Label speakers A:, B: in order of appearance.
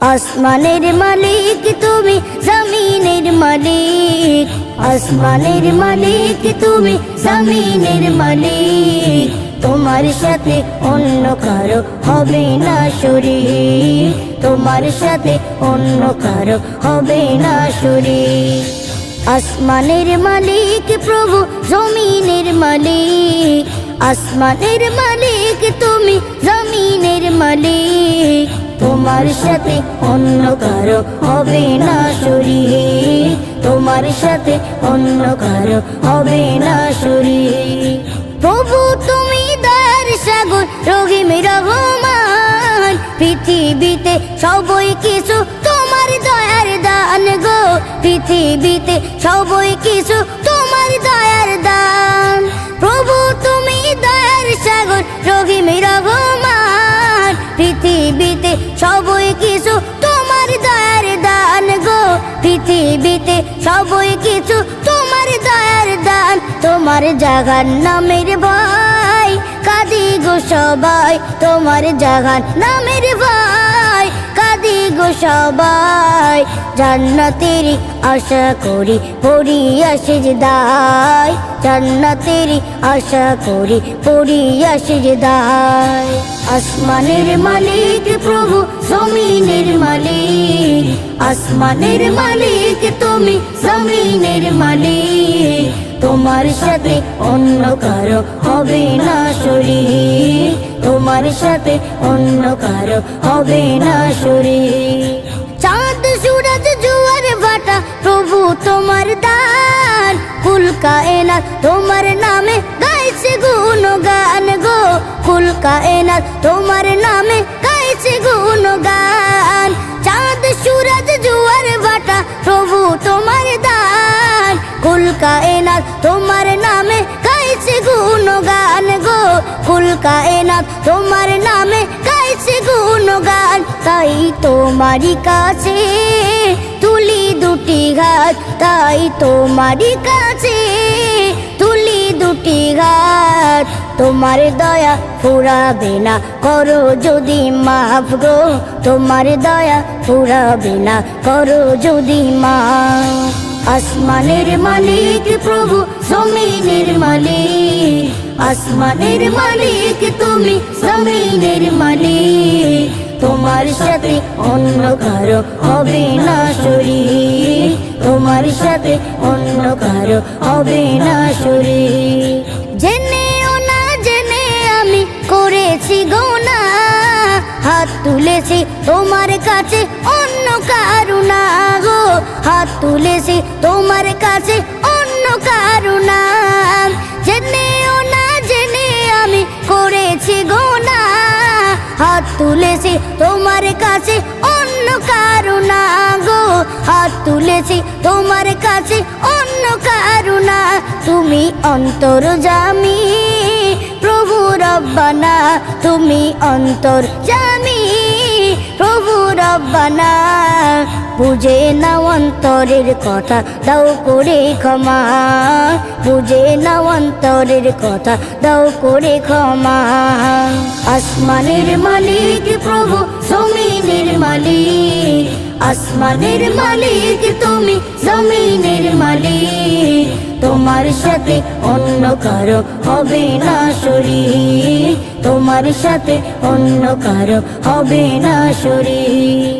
A: আসমানের মালিক তুমি, জমিনের মালিক। আসমানের মালিক তুমি, জমিনের মালিক। তোমার সাথে অন্য কারও হবে না শরীর। তোমার সাথে অন্য কারও হবে না শরীর। আসমানের মালিক প্রভু, জমিনের মালিক। আসমানের মালিক তুমি, জমিনের মালিক। তোমার সাথে অন্য কারও হবে না শরীর। তোমার সাথে অন্য কারও হবে না শরীর। প্রভু তুমি দয়ার সাগর রহিম রহমান পৃথিবীতে সবই কিছু, তোমার দয়ার দান গো। পৃথিবীতে সবই কিছু, তোমার দয়ার দান। সবই কিছু তোমার দয়ার দান, তোমার জাগান নামের ভাই কাদি গো সবাই, তোমার জাগান নামের ভাই কাদি গো সবাই জান্নাতেরই আশা করি পড়ি আসিজ দায় জান্নাতেরই আশা করি পড়ি আসিজ দায় আসমানের মালিক প্রভু, জমিনের মালিক। আসমানের মালিক তুমি, জমিনের মালিক। তোমার সাথে অন্য কারও হবে না শরীর। তোমার সাথে অন্য কারও হবে না শরীর। চাঁদ, সুরজ, জুয়ার, ভাটা, প্রভু তোমার দান। কুল কায়নাত তোমার নামে গাইছে গুণ গান গো। কুল কায়নাত তোমার নামে গাইছে গুণ গান চাঁদ, সুরজ কায়নাত তোমার নামে গাইছে গুণ গান গো। কুল কায়নাত তোমার নামে গাইছে গুণ গান তাই তোমারই কাছে তুলি দুটি ঘাট, তাই তোমারই কাছে তুলি দুটি ঘাট। তোমার দয়া ফুরাবে না, করো যদি মাফ গো। তোমার দয়া ফুরাবে না, করো যদি মা আসমানের মালিক প্রভু, জমিনের মালিক। আসমানের মালিক তুমি, জমিনের মালিক। তোমার সাথে অন্য কারও হবে না শরীর। তোমার সাথে অন্য কারও হবে না শরীর। জেনেও না জেনে আমি করেছি গোনা। হাত তুলেছি তোমার কাছে অন্য কারুণা তুলেছি তোমার কাছে অন্য কারুণা জেনেও না জেনে আমি করেছি গোনা। হাত তুলেছি, তোমার কাছে অন্য কারুণা গো। হাত তুলেছি, তোমার কাছে অন্য কারুণা তুমি অন্তর জামি, প্রভু রব্বানা। তুমি অন্তর জামি, প্রভু রব্বানা। বুঝে না অন্তরের কথা, দাও করে ক্ষমা। বুঝে না অন্তরের কথা, দাও করে ক্ষমা। আসমানের মালিক প্রভু, জমিনের মালিক। আসমানের মালিক তুমি, জমিনের মালিক। তোমার সাথে অন্য কারও হবে না শরীর। তোমার সাথে অন্য কারও হবে না শরীর।